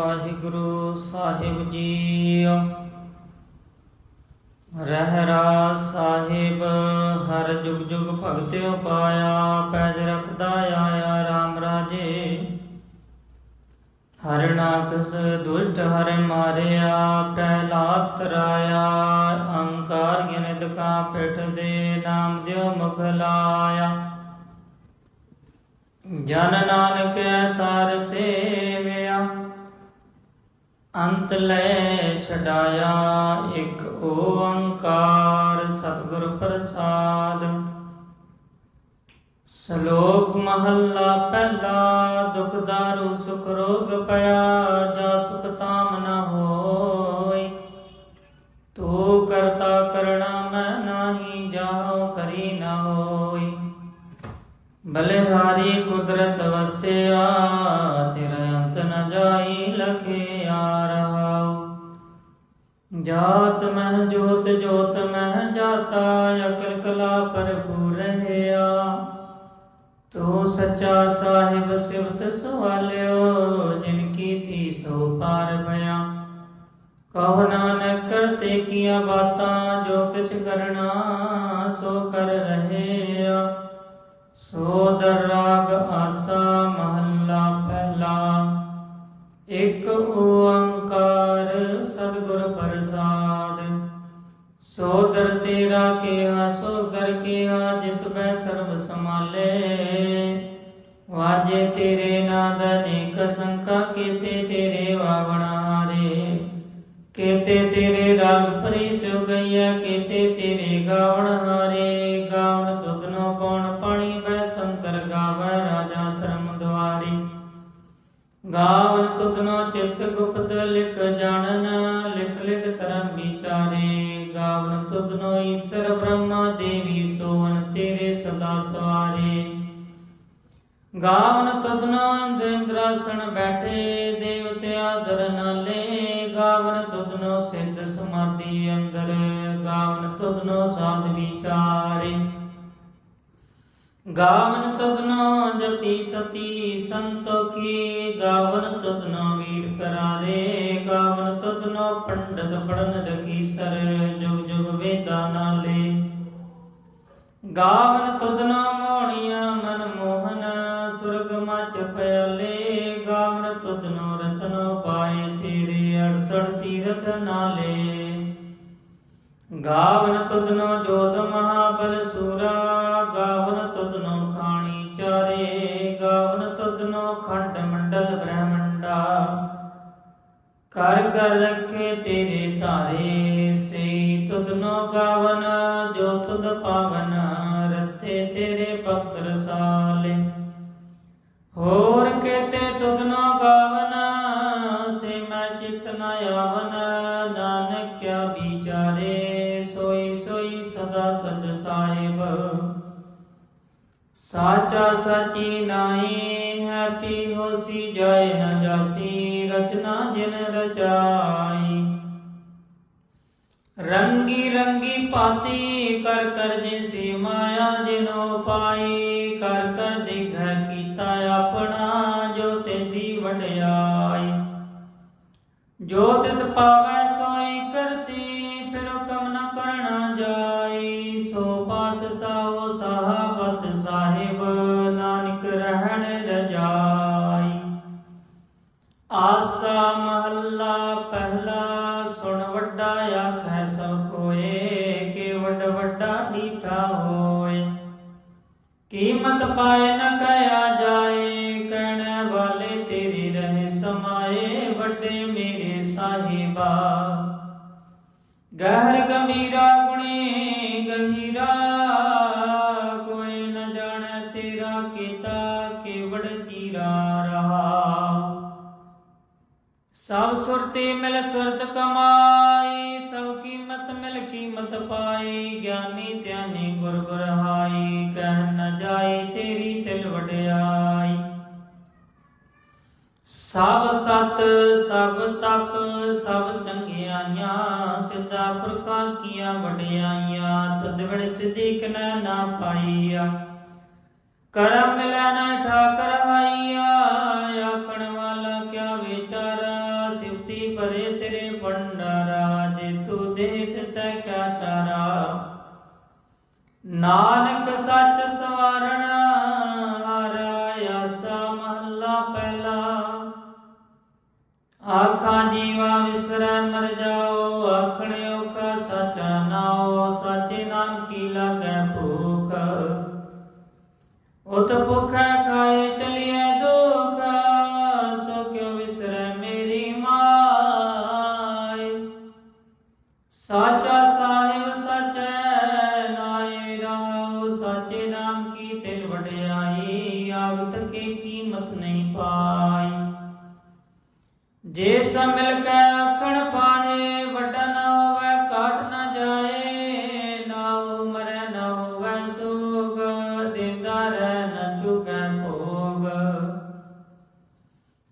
ਵਾਹਿਗੁਰੂ ਸਾਹਿਬ ਜੀ ਰਹਿਰਾ ਸਾਹਿਬ, ਹਰ ਜੁਗ ਜੁਗ ਭਗਤਿਓ ਪਾਇਆ, ਪੈਜ ਰਖਦਾ ਆਇਆ RAM ਰਾਜੇ। ਹਰ ਨਾਕਸ ਦੁਸ਼ਟ ਹਰ ਮਾਰਿਆ, ਪ੍ਰਹਿਲਾਦ ਤਰਾਇਆ ਅੰਕਾਰ ਗਿਨਿਤ ਕਾ ਪਿਠ ਦੇ ਨਾਮ ਦਿਓ ਮੁਖ ਲਾਇਆ। ਜਨ ਨਾਨਕ ਸਾਰ ਸੇਵਿਆ ਅੰਤ ਲੈ ਛਡਾਇਆ ਇੱਕ ਓੰਕਾਰ ਸਤਿਗੁਰ ਪ੍ਰਸਾਦ। ਸ਼ਲੋਕ ਮਹੱਲਾ ਪਹਿਲਾ, ਦੁਖ ਦਾਰੂ, ਸੁਖ ਰੋਗ ਪਿਆ, ਜਾ ਸੁਖ ਤਾਮ ਨ ਹੋਈ। ਤੂੰ ਕਰਤਾ ਕਰਣਾ ਮੈਂ ਨਾਹੀ ਜਾਉ ਕਰੀ ਨ ਹੋਈ। ਬਲਿਹਾਰੀ ਕੁਦਰਤ ਵਸਿਆ ਤੇਰਾ ਜਾਤ ਮਹਿ ਜੋਤ ਜੋਤ ਮਹਿ ਜਾਤਾ, ਅਕਲ ਕਲਾ ਭਰਪੂਰ ਰਹਿਆ। ਤੂੰ ਸੱਚਾ ਸਾਹਿਬ ਸਿਵਤ ਸਵਾਲਿਓ, ਜਿਨ ਕੀ ਕੀਤੀ ਸੋ ਪਾਰ ਭਇਆ। ਕਹੋ ਨਾਨਕ ਕਰਤੇ ਕੀਆ ਬਾਤਾਂ, ਜੋ ਕਿਛ ਕਰਨਾ ਸੋ ਕਰ ਰਹਿਆ। ਸੋਦਰ ਰਾਗ ਸੋਦਰ ਤੇਰਾ ਕੀਆ ਸੋਦਰ ਕੀਆ ਜਿਤ ਬੈ ਸਰਬ ਸਮਾਲੇ ਵਾਜੇ ਤੇਰੇ ਨਾਦ ਅਨੇਕ ਸੰਕਾ ਕੀਤੇ ਤੇਰੇ ਵਾਵਣ ਹਾਰੇ। ਕੀਤੇ ਤੇਰੇ ਰਾਗ ਪਰੀ ਸੋ ਗਈਆ ਕੀਤੇ ਤੇਰੇ ਗਾਵਣ ਹਾਰੇ। ਗਾਵਣ ਦੁਦਨੋ ਪਉਣ ਪਾਣੀ ਬੈ ਸੰਤਰ ਗਾਵੈ, ਰਾਜਾ ਧਰਮ ਦੁਆਰੀ। ਗਾਵਨ ਤੁਧਨੋ ਚਿਤ ਗੁਪਤ, ਲਿਖ ਜਾਣਨ, ਲਿਖ ਲਿਖ ਧਰਮ ਵਿਚਾਰੇ। ਗਾਵਨ ਤੁਧਨੋ ਈਸ਼ਰ ਬ੍ਰਹਮਾ ਦੇਵੀ ਸੋਵਨ ਤੇਰੇ ਸਦਾ ਸਵਾਰੇ ਗਾਵਨ ਤੁਧਨੋ ਇੰਦਰਾਸਣ ਬੈਠੇ ਦੇਵਤਿਆ ਦਰ ਗਾਵਨ ਤੁਧਨੋ ਸਿੱਧ ਸਮਾਧੀ ਅੰਦਰ ਗਾਵਨ ਤੁਧਨੋ ਸਾਧ ਵਿਚਾਰੇ ਗਾਵਨ ਤਦਨੋ ਜਤੀ ਸਤੀ ਸੰਤੋ ਕੀ ਗਾਵਨ ਤਦਨੋ ਵੀਰ ਕਰਾਰੇ ਗਾਵਨ ਤਦਨੋ ਪੰਡਤ ਪੜਨ ਰਗੀ ਸਰ ਜੁਗ ਜੁਗ ਵੇਦਾ ਗਾਵਨ ਤਦਨੋ ਮੋਣੀਆਂ ਮਨ ਮੋਹਨ, ਸੁਰਗ ਮਚ ਪਿਆਲੇ। ਗਾਵਨ ਤਦਨੋ ਰਤਨੋ ਪਾਏ ਤੇਰੇ ਅੜਸੜ ਤੀਰਥ ਨਾਲੇ। ਗਾਵਨ ਤੁਦਨੋ ਜੋਤ ਮਹਾਬਲ ਸੂਰਾ, ਗਾਵਨ ਤੁਧਨੋ ਖਾਣੀ ਚਾਰੇ। ਗਾਵਨ ਤੁਧਨੋ ਖੰਡ ਮੰਡਲ ਬ੍ਰਹਮੰਡਾ। ਕਰ ਕਰ ਰੱਖੇ ਤੇਰੇ ਧਾਰੇ। ਸੇ ਤੁਧਨੋ ਗਾਵਨ, ਜੋ ਤੁਧ ਪਾਵਨ ਰਤੇ ਤੇਰੇ ਭਗਤ ਰਸਾਲੇ ਹੋਰ ਕੇਤੇ ਤੁਧਨੋ ਗਾਵਨ, ਸੇ ਮੈਂ ਚਿਤ ਨ ਆਵਨ ਨਾਨਕ ਕਿਆ ਵਿਚਾਰੇ, ਸੋਈ ਸੋਈ ਸਦਾ ਸਚ ਸਾਹਿਬ। ਸਾਚਾ ਸਚੀ ਨਾਹੀ ਹੈ ਪੀ ਹੋਸੀ ਜਾਏ ਨ ਜਾਸੀ, ਰਚਨਾ ਜਿਨ ਰਚਾਈ ਰੰਗੀ ਰੰਗੀ ਪਾਤੀ ਕਰ ਕਰ ਜਿਸੀ ਮਾਇਆ ਜਿਨੋ ਪਾਈ, ਕਰ ਕਰ ਦਿਖੈ ਕੀਤਾ ਆਪਣਾ ਜੋ ਤੇਦੀ ਵਡਿਆਈ। ਜੋ ਤਿਸ ਪਾਵੈ ਡੀਠਾ ਹੋਏ ਕੀਮਤ ਪਾਏ ਨ ਕਹਿਆ ਜਾਏ, ਕਹਿਣ ਵਾਲੇ ਤੇਰੇ ਰਹੇ ਸਮਾਏ, ਵੱਡੇ ਮੇਰੇ ਸਾਹਿਬਾ। ਗਹਿਰ ਗਮੀਰਾ ਗੁਣੀ ਗਹੀਰਾ, ਕੋਈ ਨ ਜਾਣੈ ਤੇਰਾ ਕੀਤਾ ਕੇਵੜ ਜੀਰਾ ਰਹਾ। ਸਭ ਸੁਰਤੀ ਮਿਲ ਸੁਰਤ ਕਮਾ ਕੀਮਤ ਮਿਲ ਕੀਮਤ ਪਾਈ, ਗਿਆਨੀ ਧਿਆਨੀ ਗੁਰ ਗੁਰ ਕਹਿ ਨ ਜਾਈ ਤੇਰੀ ਤਿਲ ਵਡਿਆਈ। ਸਭ ਸਤ, ਸਭ ਤਪ, ਸਭ ਚੰਗਿਆਈਆਂ, ਸਿੱਧਾ ਪੁਰਖਾਂ ਕੀਆਂ ਵਡਿਆਈਆਂ, ਤਦ ਵੜ ਸਿੱਧੀ ਕਨੈ ਨਾ ਪਾਈਆ। ਕਰਮ ਮਿਲੈ ਨਾ ਠਾਕਰ ਨਾਨਕ ਜੇ ਮਿਲ ਕੇ ਆਖਣ ਪਾਏ ਵੱਡਾ ਨਾ ਹੋਵੇ ਕਾਟ ਨਾ ਜਾਏ, ਨਾ ਉਮਰੈ ਨਾ ਹੋਵੇ ਸੋਗ, ਦਿੰਦਾ ਰਹਿ ਨਾ ਚੁਗੈ ਭੋਗ।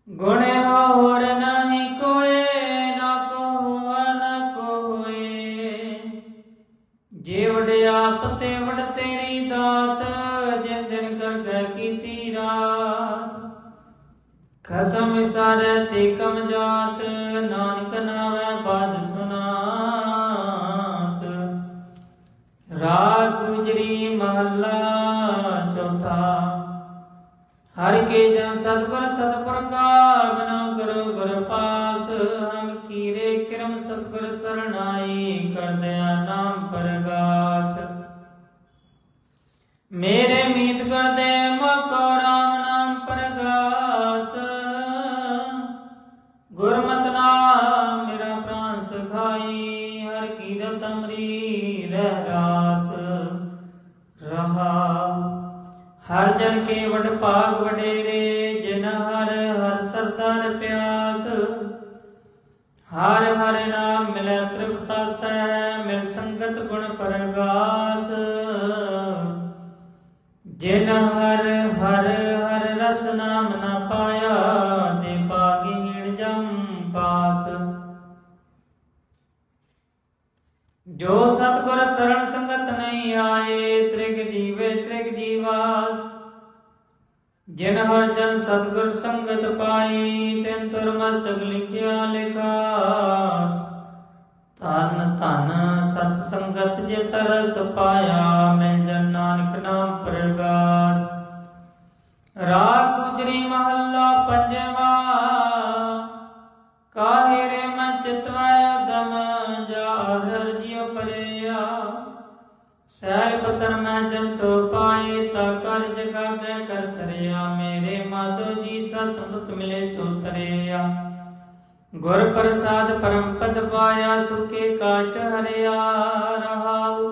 ਗੁਣੇ ਹੋਰ ਨਹੀਂ ਕੋਏ, ਨਾ ਕੋ ਹੋਆ ਨਾ ਕੋਏ ਜੇ ਵਡਿਆਪ ਤੇ ਵਡ ਤੇਰੀ ਦਾਤ ਜੇ ਦਿਨ ਕਰ ਗਏ ਕੀਤੀ ਰਾਤ। ਖਸਮ ਵਿਸਾਰੈ ਤੇ ਕਮ ਜਿਨ ਹਰ ਜਨ ਸਤਗੁਰ ਸੰਗਤ ਪਾਈ, ਤਿਨ ਤੁਰ ਮਸਤਕ ਲਿਖਿਆ ਲਿਖਾਸ। ਧਨ ਧਨ ਸਤ ਸੰਗਤ ਜੇ ਤਰਸ ਪਾਇਆ, ਮਿਲ ਜਨ ਨਾਨਕ ਨਾਮ ਪ੍ਰਗਾਸ। ਰਾਗ ਗੁਜਰੀ ਮਹੱਲਾ ਪੰਜਵਾ ਕਾਹੇ ਸਹਿ ਜੰਤੋ ਪਾਏ ਤਾ ਕਰ ਜਗਾਵੇ ਕਰ ਤਰਿਆ ਮੇਰੇ ਮਾਧੋ ਜੀ ਸਤ ਸੰਗਤ ਮਿਲੇ ਸੋ ਤਰਿਆ ਗੁਰ ਪ੍ਰਸਾਦ ਪਰਮ ਪਦ ਪਾਇਆ ਸੁਖੇ ਕਾਟ ਹਰਿਆ ਰਹਾਉ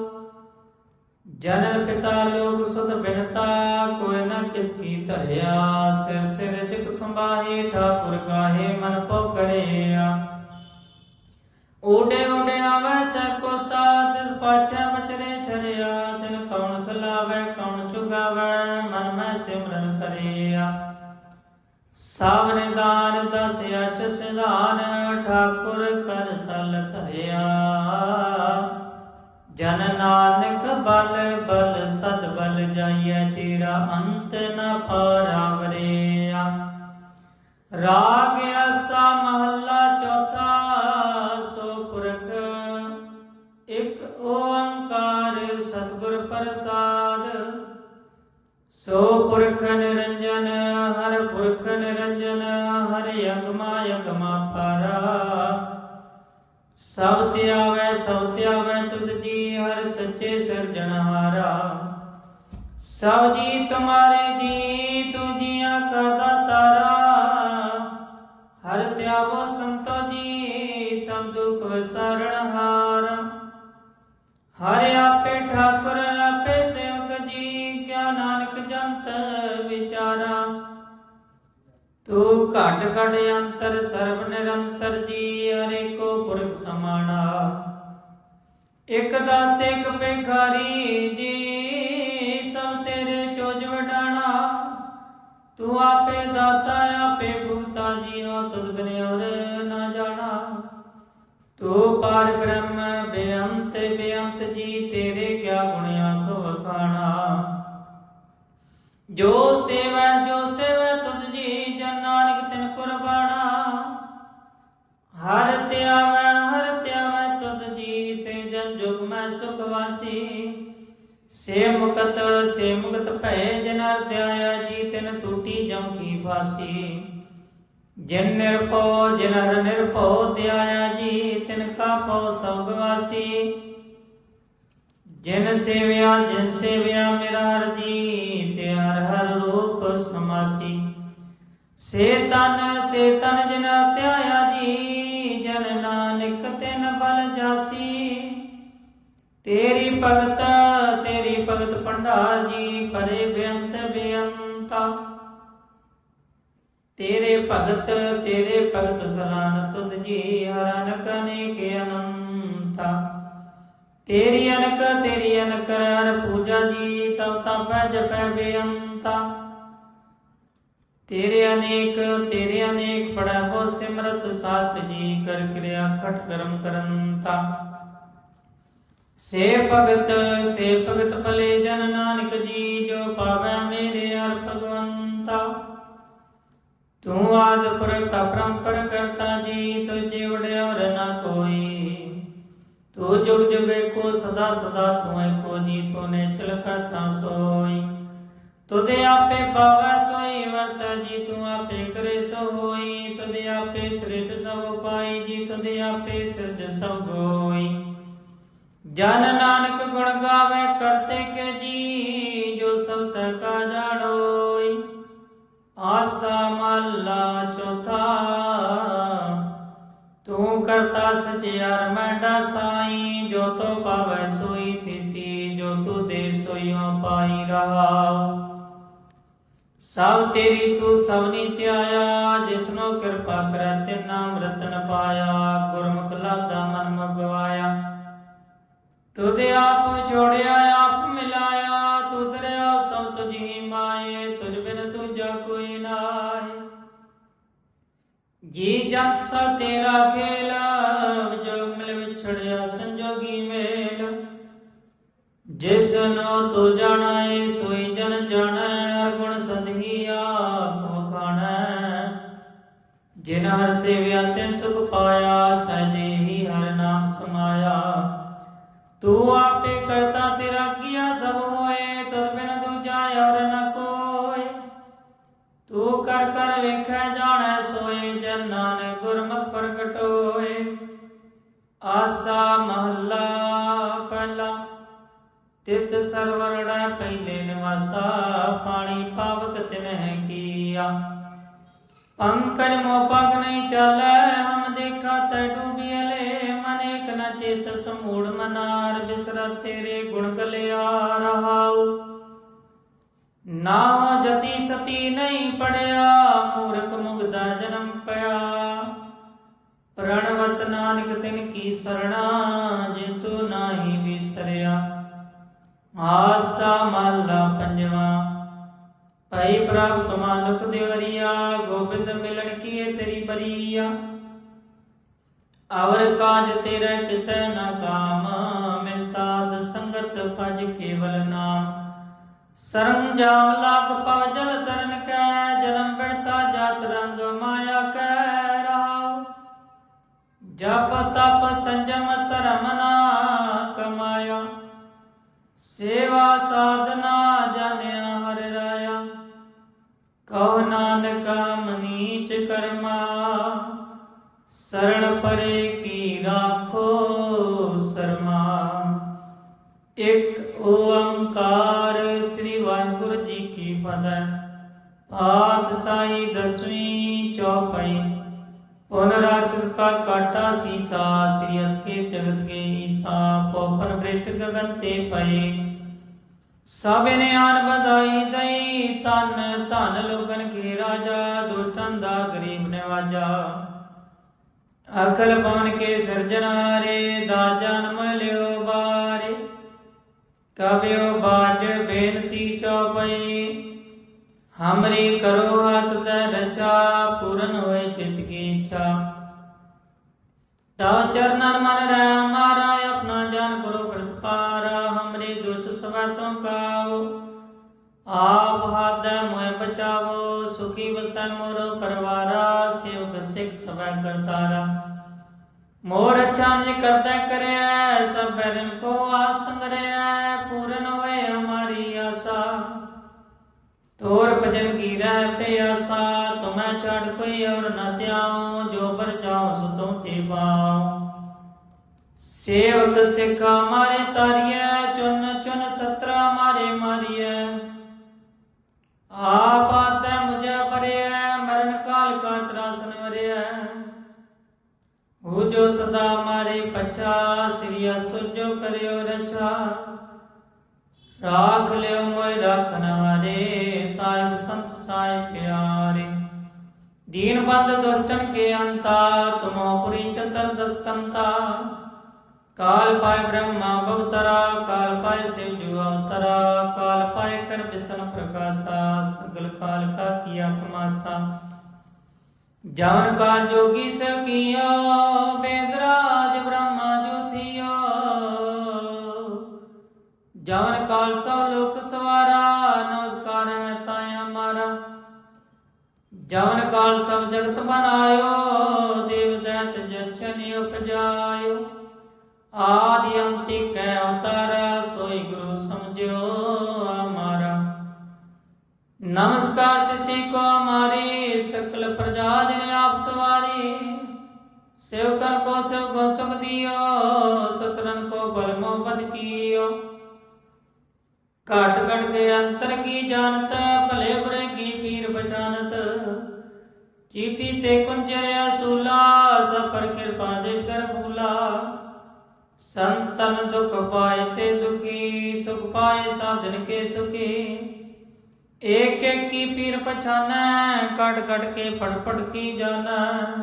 ਜਨਨ ਪਿਤਾ ਲੋਕ ਸੁਧ ਬਿਨਤਾ ਕੋਈ ਨਾ ਕਿਸ ਕੀ ਧਰਿਆ ਸਿਰ ਸਿਰ ਜਿਕ ਸੰਭਾਹੀ ਠਾਕੁਰ ਗਾਹੇ ਮਨ ਪਉ ਕਰਿਆ ਓਡੇ ਓਡੇ ਸਾਵਨ ਦਾਨ ਦਸ ਅਚ ਸਿਧਾਨ ਠਾਕੁਰ ਕਰ ਤਲ ਧਰਿਆ। ਜਨ ਨਾਨਕ ਬਲ ਬਲ ਸਦ ਬਲ ਜਾਈਐ ਤੇਰਾ ਅੰਤ ਨ ਪਾਰਾਵਰਿਆ ਰਾਗ ਆਸਾ ਮਹੱਲਾ ਸੋ ਪੁਰਖ ਨਿਰੰਜਨ, ਹਰ ਪੁਰਖ ਨਿਰੰਜਨ, ਹਰ ਅਗਮਾ ਅਗਮਾ ਪਾਰਾ। ਸਭ ਤੇ ਆਵੈ ਸਭ ਤੇ ਆਵੈ ਤੁਧ ਜੀ ਹਰ ਸੱਚੇ ਸਿਰਜਣਹਾਰਾ ਸਭ ਜੀ ਤੁਮਾਰੇ ਜੀ ਤੂੰ ਜੀਆਂ ਕਾ ਦਾਤਾਰਾ। ਹਰ ਤਿਆਵੋ ਸੰਤੋ ਜੀ, ਸਭ ਦੁਖ ਵਿਸਾਰਣਹਾਰ ਹਰ ਆਪੇ ਠਾਕੁਰ ਤੂੰ ਘਟ ਘਟ ਅੰਤਰ ਸਰਬ ਨਿਰੰਤਰ ਜੀ ਹਰੇਕੋ ਪੁਰਖ ਸਮਾਣਾ। ਇਕ ਦਾਤੇ ਇਕ ਭਿਖਾਰੀ ਜੀ ਸਭ ਤੇਰੇ ਚੋਜ ਵਡਾਣਾ। ਤੂੰ ਆਪੇ ਦਾਤਾ, ਆਪੇ ਭੁਗਤਾ ਜੀ ਹੋ ਤੁਧ ਬਿਨ ਔਰ ਨਾ ਜਾਣਾ। ਤੂੰ ਪਾਰ ਬ੍ਰਹਮ, ਬੇਅੰਤ ਬੇਅੰਤ ਜੀ, ਤੇਰੇ ਕਿਆ ਗੁਣ ਆਖ ਵਖਾਣਾ। ਜੋ ਸੇਵਾ ਸੇ ਮੁਕਤ ਸੇ ਮੁਕਤ ਭੈ ਜਨ ਧਿਆਇਆ ਜੀ, ਤਿਨ ਟੂਟੀ ਜਮ ਕੀ ਫਾਸੀ ਜਿਨ ਨਿਰਭਉ, ਜਿਨ ਹਰ ਨਿਰਭਉ ਧਿਆਇਆ ਜੀ, ਤਿਨ ਕਾ ਪਉ ਸਭ ਵਾਸੀ। ਜਿਨ ਸੇਵਿਆ ਜਿਨ ਸੇਵਿਆ ਮੇਰਾ ਹਰ ਜੀ ਤੇ ਹਰ ਹਰ ਰੂਪ ਸਮਾਸੀ। ਸੇ ਤਨ ਸੇ ਤਨ ਜਿਨ ਧਿਆਇਆ ਜੀ, ਜਨ ਨਾਨਕ ਤਿਨ ਬਲ ਜਾਸੀ। ਤੇਰੀ ਭਗਤ, ਤੇਰੀ ਭੰਡਾਰ ਜੀ ਪਰੇ ਬੇਅੰਤ ਬੇਅੰਤਾ। ਤੇਰੇ ਭਗਤ ਤੇਰੇ ਭਗਤ ਸਲਾਨ ਤੁਧ ਜੀ ਹਰਨ ਕਨੇ ਅਨੰਤਾ। ਤੇਰੀ ਅਨਕ ਤੇਰੀ ਅਨਕ ਹਰ ਪੂਜਾ ਜੀ ਤਬ ਪੈ ਜਪੈ ਬੇਅੰਤਾ। ਤੇਰੇ ਅਨੇਕ ਤੇਰੇ ਅਨੇਕ ਪੜੈ ਬੋ ਸਿਮਰਤ ਸਾਥ ਜੀ, ਕਰ ਕਿਰਿਆ ਖਟ ਕਰਮ ਕਰੰਤਾ। ਸੇ ਭਗਤ ਸੇ ਭਗਤ ਭਲੇ ਜਨ ਨਾਨਕ ਜੀ, ਜੋ ਪਾਵੈ ਮੇਰੇ ਹਰ ਭਗਵੰਤਾ ਤੂੰ ਆਦ ਪੁਰਖ ਅਪਰੰਪਰ ਕਰਤਾ ਜੀ, ਤੁਝੇ ਵਡਿਆਰ ਨਾ ਕੋਈ। ਤੂੰ ਜੁਗ ਜੁਗ ਏਕੋ, ਸਦਾ ਸਦਾ ਤੂੰ ਕੋ ਜੀ ਤੂੰ ਚਲ ਕਰਤਾ ਸੋਈ। ਤੁਦੇ ਆਪੇ ਪਾਵੈ ਸੋਈ, ਵਰਤਾ ਜੀ, ਤੂੰ ਆਪੇ ਕਰੇ ਸੋ ਹੋਈ ਤੁਦੇ ਆਪੇ ਸ੍ਰਿਸ਼ਟ ਸਭ ਪਾਈ ਜੀ ਤੁਦੇ ਆਪੇ ਸਿਰਜ ਸਭ ਗੋਈ। ਜਨ ਨਾਨਕ ਗੁਣ ਗਾਵੇ ਕਰਤੇ ਕੇ ਜੀ, ਜੋ ਸਭ ਸਕਾ ਜਾਣੋਈ। ਆਸਾ ਮਹਲਾ ਚੌਥਾ, ਤੂੰ ਕਰਤਾ ਸਚਿਆਰ ਮੈਂਡਾ ਸਾਈ ਜੋ ਤੋ ਪਾਵੈ ਸੋਈ ਥਿਸੀ, ਜੋ ਤੂ ਦੇ ਸੋਈਓ ਪਾਈ ਰਹਾਉ ਸਭ ਤੇਰੀ ਤੂੰ ਸਭਨੀ ਧਿਆਇਆ, ਜਿਸਨੋ ਕਿਰਪਾ ਕਰੈ ਤੇ ਨਾਮ ਰਤਨ ਪਾਇਆ, ਗੁਰਮੁਖ ਲਾਦਾ ਮਨ ਮਗਵਾਇਆ। ਤੁਦੇ ਆਪ ਵਿਛੋੜਿਆ ਆਪ ਮਿਲਾਇਆ ਤੂ ਦਰਿਆ ਸਭ ਤੁਝੀ ਮਾਏ, ਤੁਝ ਬਿਨ ਤੁਝਾ ਕੋਈ ਨਾਹੀ। ਜੀ ਜਤ ਸਾ ਤੇਰਾ ਖੇਲ ਵਿਜੋਗ ਮਿਲ ਵਿਛੜਿਆ ਸੰਜੋਗੀ ਮੇਲ। ਜਿਸ ਨੂੰ ਤੂੰ ਜਾਣਾਏ ਸੋਈ ਜਨ ਜਾਣੈ ਗੁਣ ਸਦਹੀ ਆਪ ਵਖਾਣੈ। ਜਿਨ ਹਰ ਸੇਵਿਆ ਤੇ ਸੁਖ ਪਾਇਆ, ਸਹਜੇ ਤਿਤ ਸਰਵਰੜਾ ਪਹਿਲੇ ਨਿਵਾਸਾ, ਪਾਣੀ ਪਾਵਕ ਤਿਨਹਿ ਕੀਆ। ਪੰਕਜ ਮੋ ਨਹੀਂ ਚਾਲੈ, ਹਮ ਦੇਖਾ ਤੈ ਡੂਬੀਲੇ ਮਨ ਇਕ ਨ ਚੇਤ ਸਮੂੜ ਮਨਾਰ ਬਿਸਰਾ ਤੇਰੇ ਗੁਣ ਗਲਿਆ ਰਹਾਉ। ਨਾ ਜਤੀ ਸਤੀ ਨਹੀਂ ਪੜਿਆ, ਮੂਰਖ ਮੁਗਦਾ ਜਨਮ ਪਿਆ। ਪ੍ਰਣਵਤ ਨਾਨਕ ਤਿਨ ਕੀ ਸਰਣਾ, ਜਿਤੂ ਆਸਾ ਮਹਲਾ ਪੰਜਵਾ। ਭਈ ਪ੍ਰਭ ਤੁਮਾਨੁਕ ਦੇਵਰੀਆ, ਗੋਬਿੰਦ ਮਿਲਣ ਕੀਏ ਤੇਰੀ ਬਰੀਆ। ਅਵਰ ਕਾਜ ਤੇਰੇ ਕਿਤੈ ਨ ਕਾਮ ਮਿਲ ਸਾਧ ਸੰਗਤ ਭਜ ਕੇਵਲ ਨਾਮ। ਸਰੰਜਾਮ ਲਾਗ ਪਵ ਜਲ ਤਰਨ ਕੈ, ਜਨਮ ਬਿੜਤਾ ਜਾਤ ਰੰਗ ਮਾਇਆ ਕੈ ਰਹਾਉ ਜਪ ਤਪ ਸੰਜਮ ਧਰਮ ਨਾ ਸਾਧਨਾ ਜਾਣਿਆ ਹਰ ਰਾਇਆ। ਕਉ ਨਾਨਕ ਮਨੀਚ ਕਰਮਾ। ਸਰਣ ਪਰੇ ਕੀ ਰਾਖੋ ਸਰਮਾ। ਇੱਕ ਓੰਕਾਰ ਸ੍ਰੀ ਵਾਹਿਗੁਰੂ ਜੀ ਕੀ ਫਤਿਹ। ਆਦ ਸਾਈ ਦਸਵੀਂ ਚੌਪਈ। ਪੁਨ ਰਾਜਸ ਕਾ ਕਾਟਾ ਸੀਸਾ, ਸ੍ਰੀ ਅਸਕੇ ਜਗਤ ਕੇ ਈਸਾ ਪੋਪਰ ਬ੍ਰਿਟ ਗਗਨ ਤੇ ਪਏ। ਸਭ ਨੇ ਆਨ ਬਧਾਈ ਦਈ ਤਨ ਧਨ ਲੋਗਨ ਕੀ ਰਾਜਾ ਦੁਸ਼ਟਨ ਦਾ ਗਰੀਬ ਨਿਵਾਜਾ। ਅਕਲ ਪਵਨ ਕੇ ਸਿਰਜਨਾਰੇ ਦਾ ਜਨਮ ਲਿਓ ਬਾਰੇ। ਕਬਿਓ ਬਾਜ ਬੇਨਤੀ ਚੌਪਈ, ਹਮਰੀ ਕਰੋ ਹੱਥ ਤੇ ਰਚਾ, ਪੂਰਨ ਹੋਏ ਚਿਤ ਕੀ ਇੱਛਾ। ਤਉ ਚਰਨਨ ਮਨ ਰਹਿ ਦੁਖ ਸਵੈ ਆਪ ਹਾਦੈ ਮੋਇ ਬਚਾਵੋ ਸੁਖੀ ਵਸੈ ਮੋਰ ਪਰਵਾਰਾ ਸਿਵ ਸਿਖ ਸਵੈ ਕਰਤਾਰਾ। ਮੋਰ ਚਾਨਿ ਕਰਦਾ ਕਰਿਆ, ਸਭ ਬਰਨ ਕੋ ਆਸੰਗਰਿਆ ਪੂਰਨ ਹੋਏ ਹਮਾਰੀ ਆਸਾ। ਤੋਰ ਭਜਨ ਕੀ ਰਹਿ ਪਿਆਸਾ, ਤੁਮੈ ਛੱਡ ਕੋਈ ਔਰ ਨ ਧਿਆਉ, ਜੋ ਬਰ ਜਾਉ ਸੁਤੋਂ ਤੇ ਪਾਉ। ਸੇਵਕ ਸਿੱਖਾ ਮਾਰੇ ਤਾਰੀਐ, ਚੁਨ ਹੋ ਸਦਾ ਮਾਰੇ ਪਛਾ, ਸ੍ਰੀ ਅਸਤੁ ਜੋ ਕਰਿਓ ਰਛਾ। ਰਾਖ ਲਿਓ ਮੋਇ ਰਾਖਨ ਹਾਰੇ ਸਾਹਿਬ ਸੰਤ ਸਾਹਿਬ ਪਿਆਰੇ। ਦੀਨ ਬੰਦ ਦੁਸ਼ਟਨ ਕੇ ਅੰਤਾ, ਤੁਮੋ ਪੁਰੀ ਚਤਰ ਦਸਕੰਤਾ। ਕਾਲ ਪਾਇ ਬ੍ਰਹਮਾ ਬਵਤਰਾ, ਕਾਲ ਪਾਇ ਸਿਵ ਜੂ ਅਵਤਰਾ, ਕਾਲ ਪਾਇ ਕਰ ਬਿਸਨ ਪ੍ਰਕਾਸ਼ਾ, ਸਗਲ ਕਾਲ ਕਾ ਕੀਆ ਕਮਾਸਾ ਜਵਨ ਕਾ ਜੋਗੀ ਸਕੀਓ ਬੇਦਰਾਜ ਬ੍ਰਹਮਾ ਜੋਥੀਓ ਜਵਨ ਕਾਲ ਸਭ ਲੋਕ ਸਵਾਰਾ, ਨਮਸਕਾਰ ਹੈ ਤਾਇਆ ਮਾਰਾ। ਜਵਨ ਕਾਲ ਸਭ ਜਗਤ ਬਨਾਇਓ, ਦੇਵ ਦੈਤ ਜਛਨ ਉਪਜਾਇਓ। ਆਦਿ ਅੰਤਿ ਰਾਜ ਨੇ ਆਪ ਸਵਾਰੀ। ਸੇਵਕਨ ਕੋ ਸੇਵ ਗੁਣ ਸੁਖ ਦਿਓ ਕੋ ਪਰਮੋ ਪਦ ਕੀਓ ਘਟ ਘਟ ਕੇ ਅੰਤਰ ਕੀ ਜਾਣਤ, ਭਲੇ ਬੁਰੇ ਕੀ ਪੀਰ ਬਚਾਨਤ। ਚੀਤੀ ਤੇ ਕੁੰਜਰਿਆ ਸੂਲਾ ਸਫ਼ਰ ਕਿਰਪਾ ਦੇ ਕਰ ਭੂਲਾ ਸੰਤਨ ਦੁਖ ਪਾਏ ਤੇ ਦੁਖੀ, ਸੁਖ ਪਾਏ ਸਾਧਨ ਕੇ ਸੁਖੀ। ਏਕ ਏਕ ਕੀ ਪੀਰ ਪਛਾਨੈ ਕਟ ਕਟ ਕੇ ਫੜ ਫੜ ਕੀ ਜਾਣੈ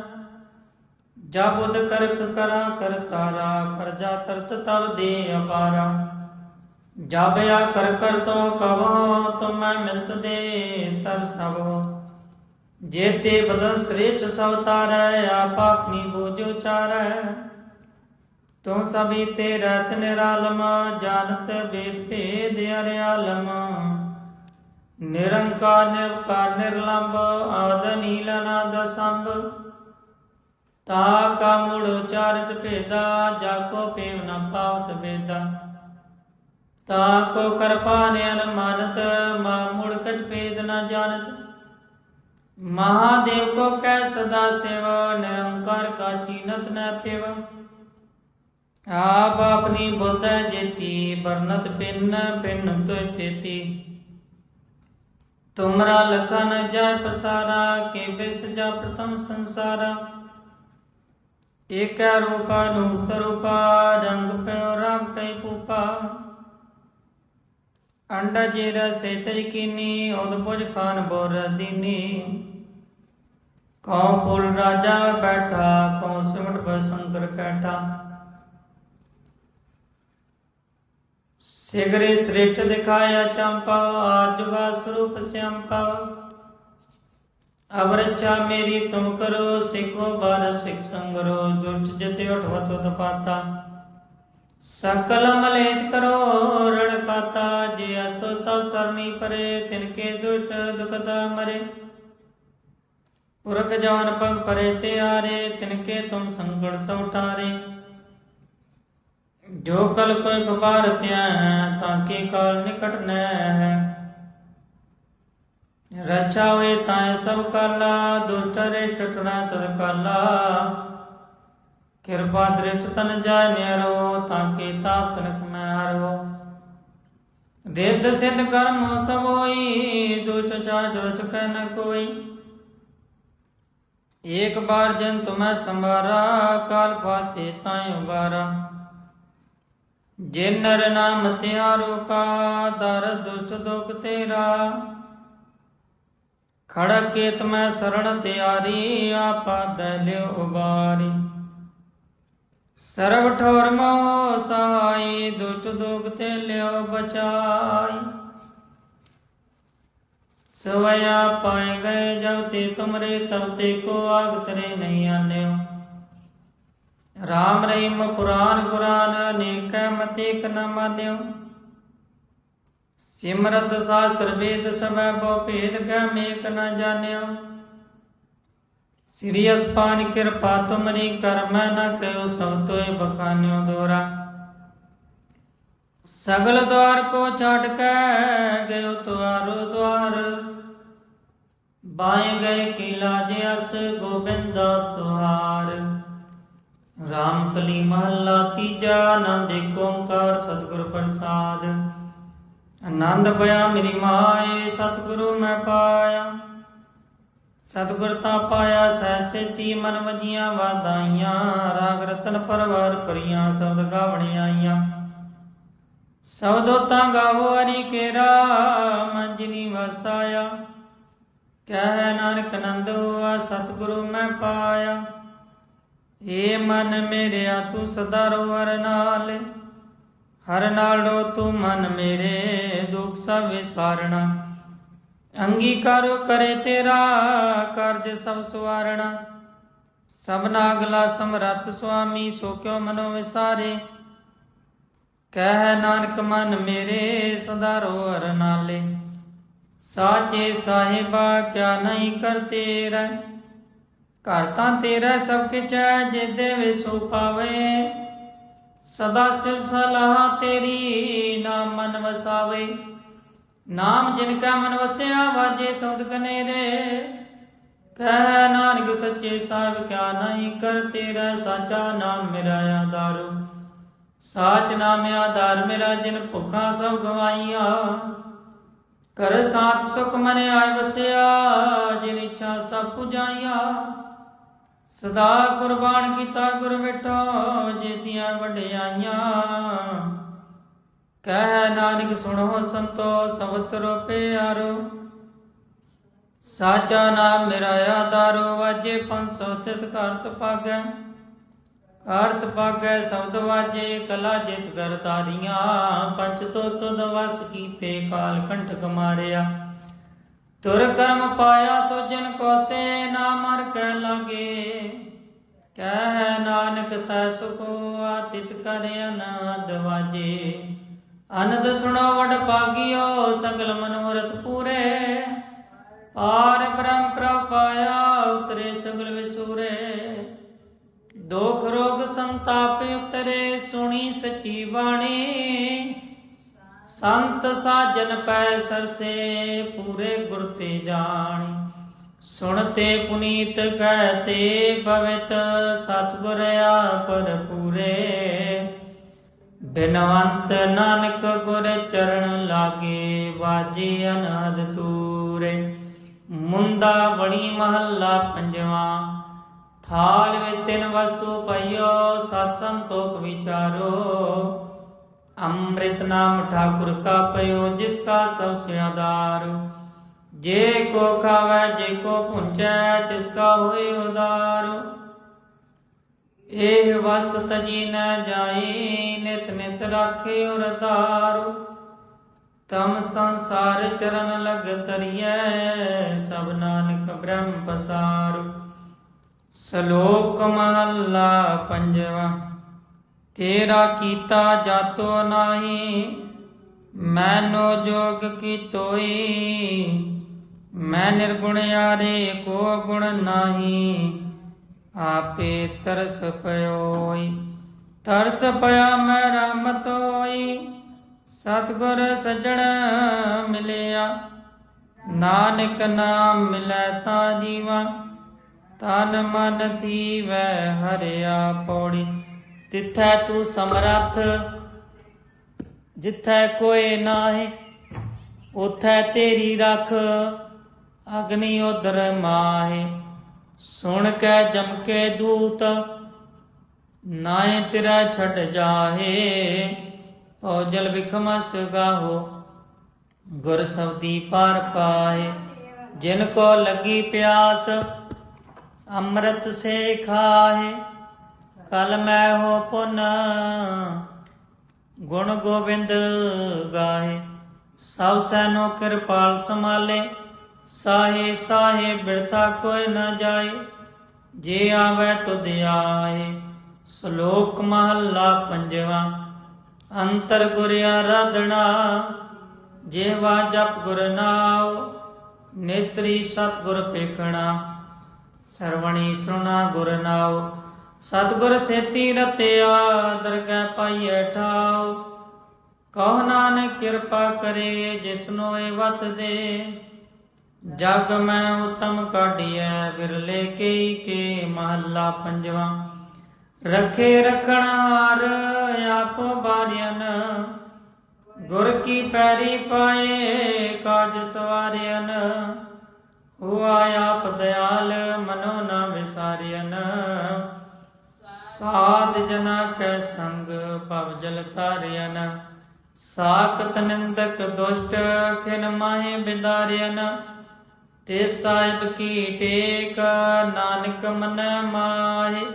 ਜਬ ਉਦ ਕਰਕ ਕਰਾ ਕਰਤਾਰਾ ਪ੍ਰਜਾ ਤਰਤ ਤਬ ਦੇ ਅਪਾਰਾ। ਜਬ ਆ ਕਰ ਕਰ ਤੋ ਕਵੋ, ਤੁਮੈ ਮਿਲਤ ਦੇ ਤਰ ਸਭੋ ਜੇ ਤੇ ਬਦਨ ਸ੍ਰੇਚ ਸਭ ਤਾਰੈ, ਆਪ ਆਪਣੀ ਬੋਝੋ ਚਾਰੈ ਤੂੰ ਸਭੀ ਤੇ ਰਤ ਨਿਰਾਲਮ, ਜਾਣਤ ਬੇਦ ਭੇਦ ਅਰਿਆਲਮ। ਨਿਰੰਕਾਰ ਨਿਰਕਾਰ ਨਿਰਲੰਭ, ਆਦ ਨੀਲ ਅਨਾਦ ਸੰਭ। ਤਾ ਕਾ ਮੂੜ ਉਚਾਰਿਤ ਭੇਦਾ, ਜਾ ਕੋ ਪੇਵ ਨ ਪਾਵਤ ਬੇਦਾ ਤਾ ਕੋ ਕਰਪਾ ਨੇ ਅਨਮਾਨਤ ਮਾ ਮੂੜ ਕਛ ਭੇਦ ਨ ਜਾਣਤ। ਮਹਾਦੇਵ ਕੋ ਕੈ ਸਦਾ ਸੇਵਾ, ਨਿਰੰਕਾਰ ਕਾ ਚੀਨਤ ਨ ਪੇਵ। ਆਪ ਆਪਣੀ ਬੁੱਧ ਜੇਤੀ ਬਰਨਤ ਪਿੰਨ ਪਿੰਨ ਤੋਇ ਤੇਤੀ। ਤੁਮਰਾ ਲਖਨ ਜੈ ਪਸਾਰਾ ਕੇ ਬਿਸ ਜਾ ਪ੍ਰਥਮ ਸੰਸਾਰਾ। ਏਕੈ ਰੂਪਾ ਨੂੰ ਸਰੂਪਾ, ਰੰਗ ਪਿਓ ਰੰਗ ਕੈ ਪੂਪਾ। ਅੰਡਾ ਜੇਰ ਸੇਤਜ ਕੀਨੀ, ਉਦ ਖਾਨ ਬੋਰ ਦੀਨੀ। ਕਉ ਫੁੱਲ ਰਾਜਾ ਬੈਠਾ, ਕਉ ਸਿਮਟ ਪਰ ਸੰਕਰ ਕੈਠਾ। ਸਿਗਰੇ ਸ੍ਰੇਸ਼ਟ ਦਿਖਾਇਆ ਚੰਪਾ ਆਜੁਗਾ ਸਰੂਪ ਸਿਆੰਪਾ। ਅਵਰਚਾ ਮੇਰੀ ਤੁਮ ਕਰੋ, ਸਿੱਖੋ ਬਾਰ ਸਿੱਖ ਸੰਗਰੋ ਦੁਰਚ ਜਤੇ ਉਠਵਤ ਉਤਪਾਤਾ ਸਕਲ ਮਲੇਸ਼ ਕਰੋ, ਰਣ ਕਾਤਾ ਜੇ ਅਤੁ ਤਾ ਸਰਨੀ ਪਰੇ ਤਿਨਕੇ ਦੁਟ ਦੁਖਦਾ ਮਰੇ। ਪੁਰਖ ਜਾਨ ਪਗ ਪਰੇ ਤੇ ਆਰੇ ਤਿਨਕੇ ਤੁਮ ਸੰਕਟ ਸਉਟਾਰੇ ਜੋ ਕਲ ਕੋਈ ਖਬਾਰ ਤਿਆ ਤਾਂ ਕੀ ਕਾਲ ਨਿਕਟ ਨੈ ਰਚਾ ਹੋਏ ਤਾਂ ਸਭ ਕਾਲਾ, ਦੁਸ਼ਟ ਟਟਣਾ ਤਦ ਕਾਲਾ। ਕਿਰਪਾ ਦ੍ਰਿਸ਼ਟ ਤਨ ਜਾਇ ਨਿਰੋ ਤਾਂ ਕੀ ਤਾਪ ਤਨਕ ਮੈਂ ਹਰੋ। ਰਿੱਧ ਕਰਮ ਸਭ ਹੋਈ, ਦੁਸ਼ਟ ਚਾਚ ਵਸ ਕੈ ਨ ਕੋਈ। ਏਕ ਬਾਰ ਜਨ ਤੁਮੈ ਸੰਭਾਰਾ, ਕਾਲ ਫਾਤੇ ਤਾਂ ਉਬਾਰਾ ਜੇ ਨਰ ਨਾਮ ਤਿਆਰੋ ਕਾ, ਦਰ ਦੁਸ਼ਟ ਦੁਖ ਤੇਰਾ। ਖੜਕ ਕੇਤ ਮੈਂ ਸਰਣ ਤਿਆਰੀ, ਆਪਾ ਦੈ ਉਬਾਰੀ। ਸਰਬ ਠੋਰ ਮੋਹ ਸਹਾਈ, ਦੁਸ਼ਟ ਦੁਖ ਤੇ ਲਿਓ ਬਚਾਈ। ਸਵਇਆ ਪਾਏ ਗਏ ਜਬ ਤੇ ਤੁਮਰੇ ਤਬ ਤੇ ਕੋ ਆਗ ਤਰੇ ਨਹੀਂ ਆਨਿਓ। ਰਾਮ ਰਹੀਮ ਪੁਰਾਨ ਪੁਰਾਨ ਅਨੇਕ ਮਤੇ ਕ ਨ ਮਾਨਿਓ। ਸਿਮਰਤ ਸ਼ਾਸਤਰ ਵੇਦ ਸਭੈ ਬੋ ਭੇਦ ਕੈ ਮੇਕ ਨ ਜਾਣਿਓ। ਸ੍ਰੀ ਅਸਪਾਨ ਕਿਰਪਾ ਤੁਮਰੀ ਕਰ ਮੈਂ ਨ ਕਹਿਓ ਸਭ ਤੋਏ ਬਖਾਨਿਓ ਦੋਰਾ ਸਗਲ ਦਵਾਰ ਕੋ ਛਾਟ ਕੇ ਗਇਓ ਤੁਆਰੋ ਦਵਾਰ ਬਾਏ ਗਏ ਕੀਲਾ ਜਿਸ ਗੋਬਿੰਦ ਦਾਸ ਤੁਹਾਰ ਰਾਮ ਕਲੀ ਮਹੱਲਾ ਤੀਜਾ, ਆਨੰਦ ਏਕ ਓੰਕਾਰ, ਸਤਿਗੁਰ ਪ੍ਰਸਾਦ। ਆਨੰਦ ਪਿਆ ਮੇਰੀ ਮਾਏ, ਸਤਿਗੁਰੂ ਮੈਂ ਪਾਇਆ। ਸਤਿਗੁਰ ਤਾਂ ਪਾਇਆ ਸਹਿ ਸੇਤੀ ਮਨ ਵਜੀਆਂ ਵਾਦਾਈਆਂ ਰਾਗ ਰਤਨ ਪਰਵਾਰ ਕਰੀਆਂ ਸ਼ਬਦ ਗਾਵਣ ਆਈਆਂ। ਸਬਦੋ ਤਾਂ ਗਾਵੋ ਹਰੀ ਕੇਰਾ ਮੰਜਨੀ ਵਸਾਇਆ ਕਹਿ ਨਾਨਕ ਨੰਦ ਹੋਆ, ਸਤਿਗੁਰੂ ਮੈਂ ਪਾਇਆ। ਏ ਮਨ ਮੇਰਿਆ, ਤੂੰ ਸਦਾ ਰੋ ਹਰ ਨਾਲ। ਹਰ ਨਾਲ ਤੂੰ ਮਨ ਮੇਰੇ, ਦੁੱਖ ਸਭ ਵਿਸਾਰਣਾ। ਅੰਗੀਕਾਰ ਕਰੇ ਤੇਰਾ, ਕਾਰਜ ਸਭ ਸਵਾਰਣਾ। ਸਭਨਾ ਅਗਲਾ ਸਮਰੱਥ ਸੁਆਮੀ, ਸੋ ਕਿਉ ਮਨੋ ਵਿਸਾਰੇ। ਕਹਿ ਨਾਨਕ ਮਨ ਮੇਰੇ, ਸਦਾ ਰੋ ਹਰ ਨਾਲੇ। ਸਾਚੇ ਸਾਹਿਬਾ, ਕਿਆ ਨਹੀਂ ਕਰ ਤੇਰਾ ਘਰ ਤਾਂ ਤੇਰਾ ਸਭ ਕਿਛ ਹੈ ਜੇ ਦੇਵੇ ਸੋ ਪਾਵੇ। ਸਦਾ ਸਿਵ ਸਲਾਹ ਤੇਰੀ, ਨਾਮ ਮਨ ਵਸਾਵੇ। ਨਾਮ ਜਿਨ ਕਾ ਮਨ ਵਸਿਆ, ਵਾਜੇ ਸਬਦ ਕਨੇਰੇ। ਕਹਿ ਨਾਨਕ ਸੱਚੇ ਸਾਹਿਬ, ਕਿਆ ਨਹੀਂ ਕਰ ਤੇਰਾ ਸਾਚਾ ਨਾਮ ਮੇਰਾ ਆਧਾਰ। ਸਾਚ ਨਾਮ ਆਧਾਰ ਮੇਰਾ, ਜਿਨ ਭੁੱਖਾਂ ਸਭ ਗਵਾਈਆਂ ਕਰ ਸਾਥ ਸੁਖ ਮਨ ਆਇ ਵਸਿਆ, ਜਿਨ ਇੱਛਾ ਸਭ ਪੁਜਾਈਆਂ। ਸਦਾ ਕੁਰਬਾਨ ਕੀਤਾ ਗੁਰ ਮਿਟੋ ਜੀਤੀਆਂ ਵਡਿਆਈਆਂ। ਕਹਿ ਨਾਨਕ ਸੁਣੋ ਸੰਤੋ ਸਬਤਰੋ ਪਿਆਰੋ ਸਾਚਾ ਨਾਮ ਮੇਰਾ ਆਧਾਰੋ, ਵਾਜੇ 500 ਤਿਤ ਘਰ ਚ ਪਾਗੈ ਘਰ ਪਾਗੈ ਸ਼ਬਦ ਵਾਜੇ, ਕਲਾ ਜਿਤ ਕਰ ਤਾਰੀਆਂ। ਪੰਚ ਤੋ ਤੁਦ ਵਸ ਕੀਤੇ ਕਾਲ ਕੰਠਕ ਮਾਰਿਆ। ਤੁਰ ਕਰਮ ਪਾਇਆ ਤੋ ਜਿਨ ਕੋਸੇ, ਨਾ ਮਰ ਕੈ ਲਾਗੇ। ਕਹਿ ਨਾਨਕ, ਤੈ ਸੁਖੋ, ਆਤਿਤ ਕਰ ਅਨਾਦ ਵਾਜੇ। ਅਨੰਦ ਸੁਣੋ ਵਡ ਭਾਗਿਓ, ਸਗਲ ਮਨੋਰਥ ਪੂਰੇ। ਪਾਰ ਬ੍ਰਹਮ ਪ੍ਰਪਾਇਆ ਉਤਰੇ ਸਗਲ ਵਿਸੂਰੇ। ਦੁਖ ਰੋਗ ਸੰਤਾਪ ਉਤਰੇ, ਸੁਣੀ ਸਚੀ ਬਾਣੀ। ਸੰਤ ਸਾਜਨ ਪੈ ਸਰਸੇ, ਪੂਰੇ ਗੁਰ ਤੇ ਜਾਣੀ। ਸੁਣਤੇ ਪੁਨੀਤ ਕਹਤੇ ਪਵਿੱਤ, ਸਤਿਗੁਰ ਆਪਰ ਪੂਰੇ। ਬਿਨਵੰਤ ਨਾਨਕ ਗੁਰ ਚਰਨ ਲਾਗੇ, ਵਾਜੇ ਅਨਾਦ ਤੂਰੇ ਮੁੰਦਾ ਬਣੀ ਮਹੱਲਾ ਪੰਜਵਾ। ਥਾਲ ਵਿੱਚ ਤਿੰਨ ਵਸਤੂ ਪਈਓ ਸਤ ਸੰਤੋਖ ਵਿਚਾਰੋ। ਅੰਮ੍ਰਿਤ ਨਾਮ ਠਾਕੁਰ ਕਾ ਪਇਓ ਜਿਸ ਕਾ ਸਭ ਸੇ ਜੇ ਕੋ ਖਾਵੇ, ਜੇ ਕੋ ਪੁੰਚੈ ਤਿਸ ਕਾ ਹੋਏ ਉਦਾਰ। ਇਹ ਵਸਤ ਤਜੀ ਨ ਜਾਈ, ਨਿਤ ਨਿਤ ਰਾਖੇ ਉਰ ਧਾਰੂ। ਤਮ ਸੰਸਾਰ ਚਰਨ ਲਗ ਤਰੀਐ ਸਭ ਨਾਨਕ ਬ੍ਰਹਮ ਪਸਾਰ। ਸ਼ਲੋਕ ਮਹੱਲਾ ਪੰਜਵਾ। ਤੇਰਾ ਕੀਤਾ ਜਾਤੋ ਨਾਹੀ, ਮੈਨੋ ਜੋਗ ਕੀ ਤੋਈ ਮੈਂ ਨਿਰਗੁਣ ਯਾਰੇ ਕੋ ਗੁਣ ਨਾਹੀ, ਆਪੇ ਤਰਸ ਪਇਓਈ ਤਰਸ ਪਿਆ ਮੈਂ ਰਹਿਮਤ ਹੋਈ, ਸਤਗੁਰ ਸੱਜਣ ਮਿਲਿਆ। ਨਾਨਕ ਨਾਮ ਮਿਲੈ ਤਾਂ ਜੀਵਾ, ਤਨ ਮਨ ਥੀਵੈ ਹਰਿਆ ਪੌੜੀ। ਤਿਥੈ ਤੂੰ ਸਮਰੱਥ, ਜਿਥੈ ਕੋਈ ਨਾਹੀ, ਉਥੈ ਤੇਰੀ ਰਖ, ਅਗਨੀ ਉਦਰ ਮਾਹੇ। ਸੁਣ ਕੇ ਜਮਕੇ ਦੂਤ ਨਾਏ ਤੇਰਾ ਛੱਡ ਜਾਹੇ। ਓ ਜਲ ਬਿਖਮਸ ਗਾਹੋ ਗੁਰ ਸਬਦੀ ਪਾਰ ਪਾਏ ਜਿਨ ਕੋ ਲੱਗੀ ਪਿਆਸ, ਅੰਮ੍ਰਿਤ ਸੇ ਖਾਏ ਕਲ ਮੈਂ ਹੋ ਪੁਨ, ਗੁਣ ਗੋਬਿੰਦ ਗਾਏ ਸਭ ਸੈਨੋ ਕਿਰਪਾਲ ਸਮਾਲੇ ਸਾਹੇ ਸਾਹੇ ਬਿਰਤਾ ਕੋਈ ਨਾ ਜਾਏ। ਜੇ ਆਵੇ ਤੁਧ ਆਏ, ਸ਼ਲੋਕ ਮਹੱਲਾ ਪੰਜਵਾ, ਅੰਤਰ ਗੁਰ ਆਰਾਧਨਾ। ਜੇਵਾ ਜਪ ਗੁਰ ਨਾਉ, ਨੇਤਰੀ ਸਤਿਗੁਰ ਪੇਖਣਾ। ਸਰਵਣੀ ਸੁਣਾ ਗੁਰ ਨਾਉ। ਸਤਿਗੁਰ ਸੇਤੀ ਰਤਿਆ, ਦਰਗਹਿ ਪਾਈਐ ਠਾਉ। ਕਹੋ ਨਾਨਕ ਕਿਰਪਾ ਕਰੇ, ਜਿਸਨੋ ਇਹ ਵਤ ਦੇ। ਜਗ ਮੈਂ ਉਤਮ ਕਾਢੀਐ ਬਿਰਲੇ ਕੇਈ ਕੇ ਮਹੱਲਾ ਪੰਜਵਾ। ਰਖੇ ਰਖਣ ਹਾਰ ਆਪ ਬਾਰਿਆਨ ਗੁਰ ਕੀ ਪੈਰੀ ਪਾਏ, ਕਾਜ ਸਵਾਰਿਆਨ ਹੁਆ ਆਪ ਦਿਆਲ, ਮਨੋ ਨਾ ਵਿਸਾਰਿਆਨ ਸਾਧ ਜਨਾ ਕੈ ਸੰਗ ਭਵ ਜਲ ਤਾਰਿਆਨ ਸਾਖਤ ਨਿੰਦਕ ਦੁਸ਼ਟ ਖਿਨ ਮਾਹੇ ਬਿਦਾਰਿਆਨ ਤੇ ਸਾਹਿਬ ਕੀ ਟੇਕ ਨਾਨਕ ਮਨ ਮਾਹੇ।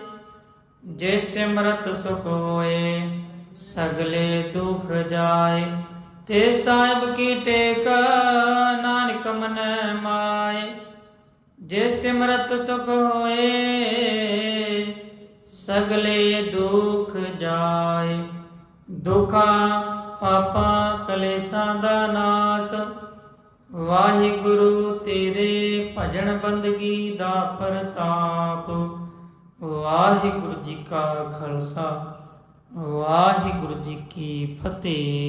ਜੇ ਸਿਮਰਤ ਸੁਖ ਹੋਏ, ਸਗਲੇ ਦੁਖ ਜਾਏ। ਤੇ ਸਾਹਿਬ ਕੀ ਟੇਕ ਨਾਨਕ ਮਨ ਮਾਏ ਜੇ ਸਿਮਰਤ ਸੁਖ ਹੋਏ ਸਗਲੇ ਦੁਖ ਜਾਏ। ਦੁਖਾਂ ਪਾਪਾਂ ਕਲੇਸ਼ਾਂ ਦਾ ਨਾਸ। ਵਾਹਿਗੁਰੂ ਤੇਰੇ ਭਜਨ ਬੰਦਗੀ ਦਾ ਪ੍ਰਤਾਪ। ਵਾਹਿਗੁਰੂ ਜੀ ਕਾ ਖਾਲਸਾ। ਵਾਹਿਗੁਰੂ ਜੀ ਕੀ ਫਤਿਹ।